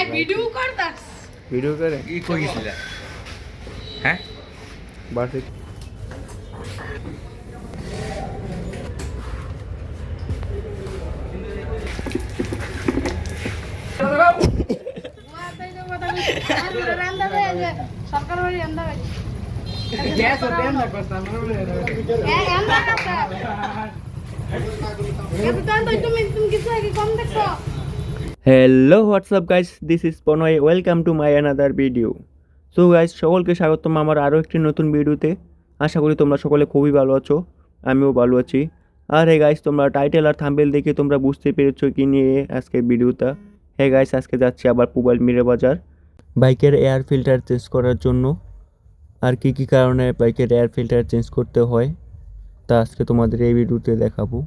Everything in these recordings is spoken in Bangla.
হ্যাঁ ভিডিও করতাস। ভিডিও করে? ই কই হ্যাঁ? হয়ে যায় সরকার বাড়ি রান্না হয়ে হ্যাঁ তো তুমি তুমি কিছু আগে কম দেখছ। Hello WhatsApp guys this is Ponoy welcome to my another video so guys সকলকে স্বাগতম আমার আরও একটি নতুন ভিডিওতে আশা করি তোমরা সকলে খুবই ভালো আছো, আমিও ভালো আছি। আর হে গাইস তোমরা টাইটেল আর থাম্বেল দেখে তোমরা বুঝতে পেরেছ কি নিয়ে আজকে ভিডিওটা হে গাইস আজকে যাচ্ছি আবার পুবাইল মিরে বাজার। বাইকের এয়ার ফিল্টার চেঞ্জ করার জন্য। আর কি কি কারণে বাইকের এয়ার ফিল্টার চেঞ্জ করতে হয়, তা আজকে তোমাদের এই ভিডিওতে দেখাবো।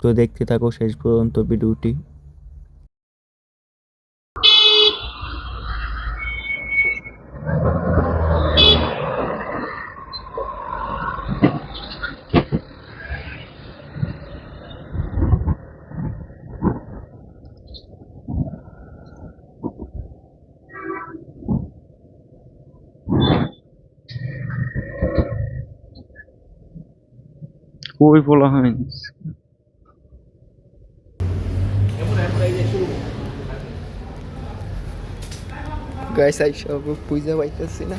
তো দেখতে থাকো শেষ পর্যন্ত ভিডিওটি কই বলা হয়নি। না।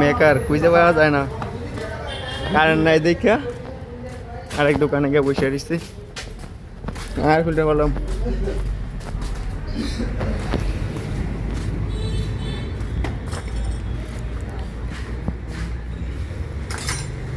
মেকার পাওয়া যায় না। কারেন্ট নাই আরেক দোকানে গিয়ে বসে দিচ্ছি আর খুলতে পারলাম।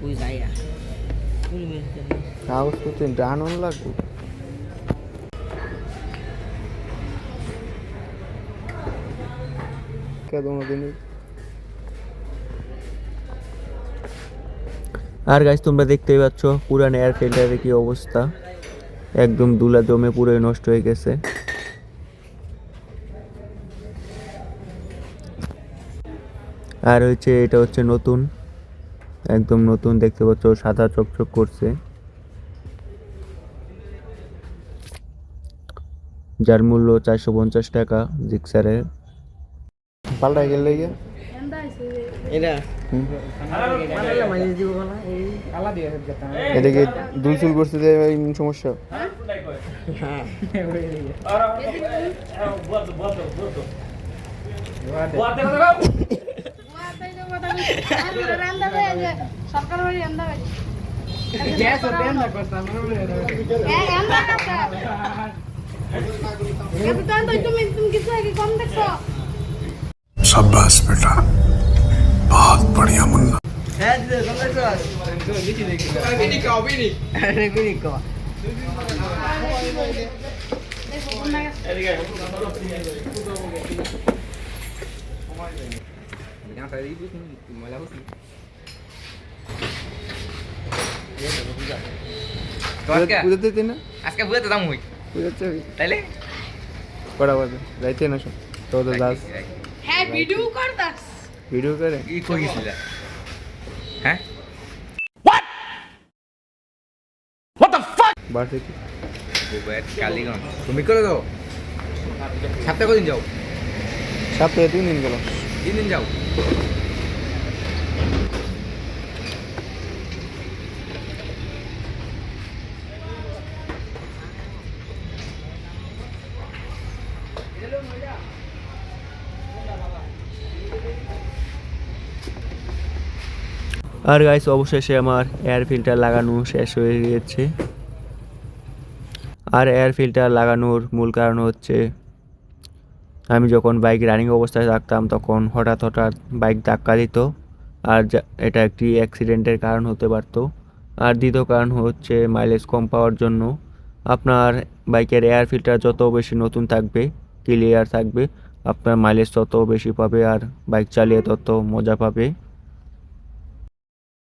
কই যায় লাগবে? আর গাছ তোমরা দেখতেই পাচ্ছ পুরান এয়ার ফিল্টারের কি অবস্থা। একদম দুলা জমে পুরোই নষ্ট হয়ে গেছে। আর হচ্ছে এটা হচ্ছে নতুন। একদম নতুন দেখতে পাচ্ছ সাদা চকচক করছে। যার মূল্য চারশো পঞ্চাশ টাকা জিক্সারের পাল্টাই গেলে সমস্যা। হ্যাঁ রান্না হয়ে যায় সরকার বাড়ি রান্না হয়ে হ্যাঁ রান্না করতা কারণ তো তুমি তুমি কিছু আগে কম দেখছো शाबाश बेटा बहुत बढ़िया मुन्ना হ্যাঁ দিদে কত আরে বিনি বুঝতে না? আজকে বুঝতে দাম হই বুঝাচ্ছে তাইলে? কটা বাজে যাইতে না সব। তো তো দাস হ্যাঁ ভিডিও করতাস ভিডিও করে। ই কই গেছিলা? হ্যাঁ? কালীগঞ্জ। তুমি করে দাও। সপ্তাহে কদিন যাও? সপ্তাহে তিন দিন গেল তিন দিন যাও। আর গাইস অবশেষে আমার এয়ার ফিল্টার লাগানো শেষ হয়ে গিয়েছে। আর এয়ার ফিল্টার লাগানোর মূল কারণ হচ্ছে, আমি যখন বাইক রানিং অবস্থায় থাকতাম, তখন হঠাৎ হঠাৎ বাইক ধাক্কা দিত। আর এটা একটি অ্যাক্সিডেন্টের কারণ হতে পারতো। আর দ্বিতীয় কারণ হচ্ছে মাইলেজ কম পাওয়ার জন্য। আপনার বাইকের এয়ার ফিল্টার যত বেশি নতুন থাকবে ক্লিয়ার থাকবে, আপনার মাইলেজ তত বেশি পাবে আর বাইক চালিয়ে তত মজা পাবে।